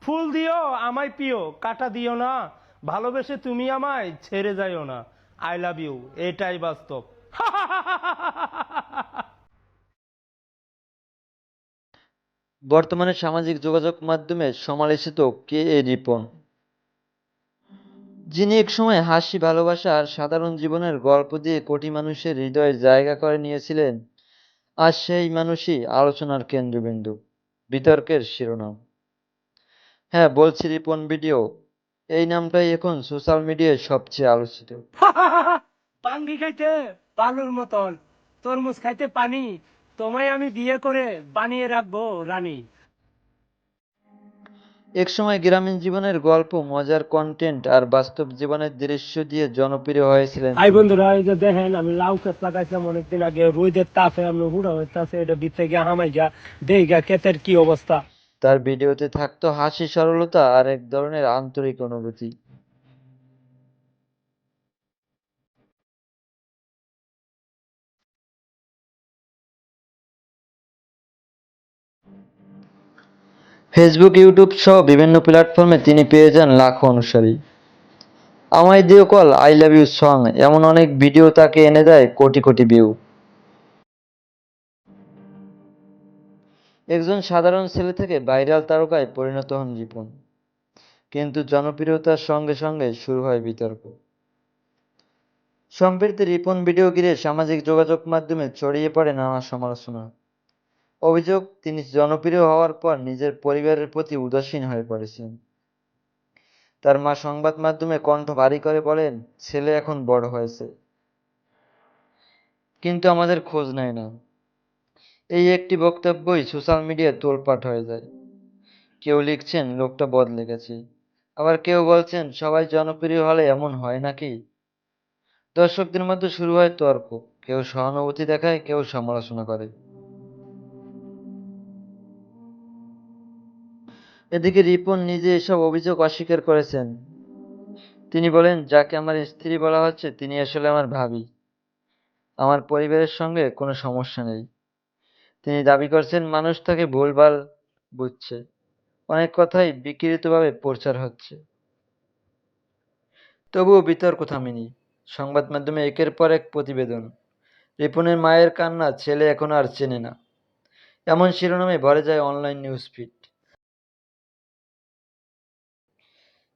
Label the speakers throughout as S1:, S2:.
S1: ফুল দিও, আমায় পিও, কাটা দিও না। ভালোবেসে তুমি আমায় ছেড়ে যাইও না। আই লাভ ইউ এটাই বাস্তব।
S2: বর্তমানে সামাজিক যোগাযোগ মাধ্যমে সমালোচিত কে এ রিপন? যিনি একসময় হাসি, ভালোবাসা আর সাধারণ জীবনের গল্প দিয়ে কোটি মানুষের হৃদয়ে জায়গা করে নিয়েছিলেন আর সেই মানুষই আলোচনার কেন্দ্রবিন্দু। বিতর্কের শিরোনাম। হ্যাঁ বলছি রিপন ভিডিও। এই নামটাই এখন সোশ্যাল মিডিয়ায় সবচেয়ে আলোচিত।
S1: পাঙ্গি খাইতে বালুর মতন তরমুজ খাইতে পানি তোমায় আমি বিয়ে করে বানিয়ে রাখব রানী।
S2: একসময় গ্রামীণ জীবনের গল্প মজার কন্টেন্ট আর বাস্তব জীবনের দৃশ্য দিয়ে জনপ্রিয় হয়েছিলেন
S1: হাই বন্ধুরা এই যে দেখেন আমি লাউ ক্ষেত লাগাইছিলাম অনেকদিন আগে রোদের তাপে আমি হুড়া হইতাছে এটা ভিতরে গিয়ে হামাই গা দেই গা ক্ষেতের কি অবস্থা?
S2: তার ভিডিওতে থাকতো হাসি, সরলতা আর এক ধরনের আন্তরিক অনুভূতি। ফেসবুক ইউটিউব সহ বিভিন্ন প্ল্যাটফর্মে তিনি পেয়ে যান লাখো অনুসারী। আমায় দিও call I love you song এমন অনেক ভিডিও তাকে এনে দেয় কোটি কোটি ভিউ একজন সাধারণ ছেলে থেকে ভাইরাল তারকায় পরিণত হন রিপন। কিন্তু জনপ্রিয়তার সঙ্গে সঙ্গে শুরু হয় বিতর্ক। সম্প্রতি রিপন ভিডিও ঘিরে সামাজিক যোগাযোগ মাধ্যমে ছড়িয়ে পড়ে নানা সমালোচনা। অভিযোগ, তিনি জনপ্রিয় হওয়ার পর নিজের পরিবারের প্রতি উদাসীন হয়ে পড়েছেন। তার মা সংবাদ মাধ্যমে কণ্ঠ ভারী করে বলেন, ছেলে এখন বড় হয়েছে। কিন্তু আমাদের খোঁজ নেয় না। এই একটি বক্তব্যই সোশ্যাল মিডিয়ায় তোলপাট হয়ে যায়। কেউ লিখছেন, লোকটা বদলে গেছে। আবার কেউ বলছেন, সবাই জনপ্রিয় হলে এমন হয় নাকি? দর্শকদের মধ্যে শুরু হয় তর্ক। কেউ সহানুভূতি দেখায়, কেউ সমালোচনা করে। এদিকে রিপন নিজে এসব অভিযোগ অস্বীকার করেছেন। তিনি বলেন, যাকে আমার স্ত্রী বলা হচ্ছে, তিনি আসলে আমার ভাবি। আমার পরিবারের সঙ্গে কোনো সমস্যা নেই। তিনি দাবি করছেন, মানুষ তাকে ভুলভাল বুঝছে। অনেক কথাই বিকৃতভাবে প্রচার হচ্ছে। তবুও বিতর্ক থামেনি। সংবাদ মাধ্যমে একের পর এক প্রতিবেদন। রিপনের মায়ের কান্না ছেলে এখন আর চেনে না। এমন শিরোনামে ভরে যায় অনলাইন নিউজ ফিড।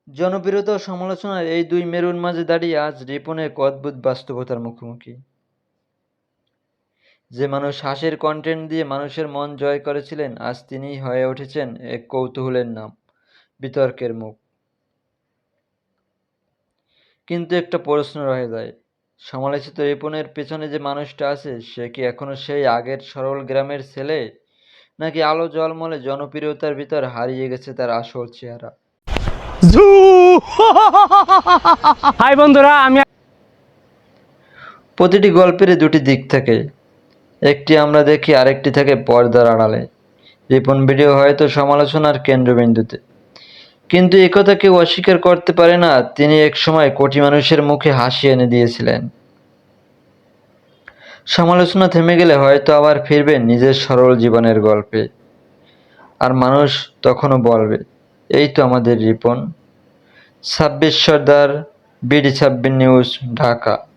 S2: জনপ্রিয়তা সমালোচনার এই দুই মেরুর মাঝে দাঁড়িয়ে আজ রিপন এক অদ্ভুত বাস্তবতার মুখোমুখি। যে মানুষ হাসির কন্টেন্ট দিয়ে মানুষের মন জয় করেছিলেন আজ তিনিই হয়ে উঠেছেন এক কৌতূহলের নাম বিতর্কের মুখ। কিন্তু একটা প্রশ্ন রয়ে যায় সমালোচিত রিপনের পেছনে যে মানুষটা আছে সে কি এখনও সেই আগের সরল গ্রামের ছেলে? নাকি আলো জলমলে জনপ্রিয়তার ভিতর হারিয়ে গেছে তার আসল চেহারা?
S1: হাই বন্ধুরা আমি
S2: প্রতিটি গল্পের দুটি দিক থাকে। একটি আমরা দেখি, আরেকটি থাকে পর্দার আড়ালে। রিপন ভিডিও হয়তো সমালোচনার কেন্দ্রবিন্দুতে। কিন্তু একথা কেউ অস্বীকার করতে পারে না, তিনি একসময় কোটি মানুষের মুখে হাসি এনে দিয়েছিলেন। সমালোচনা থেমে গেলে হয়তো আবার ফিরবে নিজের সরল জীবনের গল্পে। আর মানুষ তখনও বলবে, এই তো আমাদের রিপন। ছাব্বিশ সর্দার, বিডি ছাব্বিশ নিউজ, ঢাকা।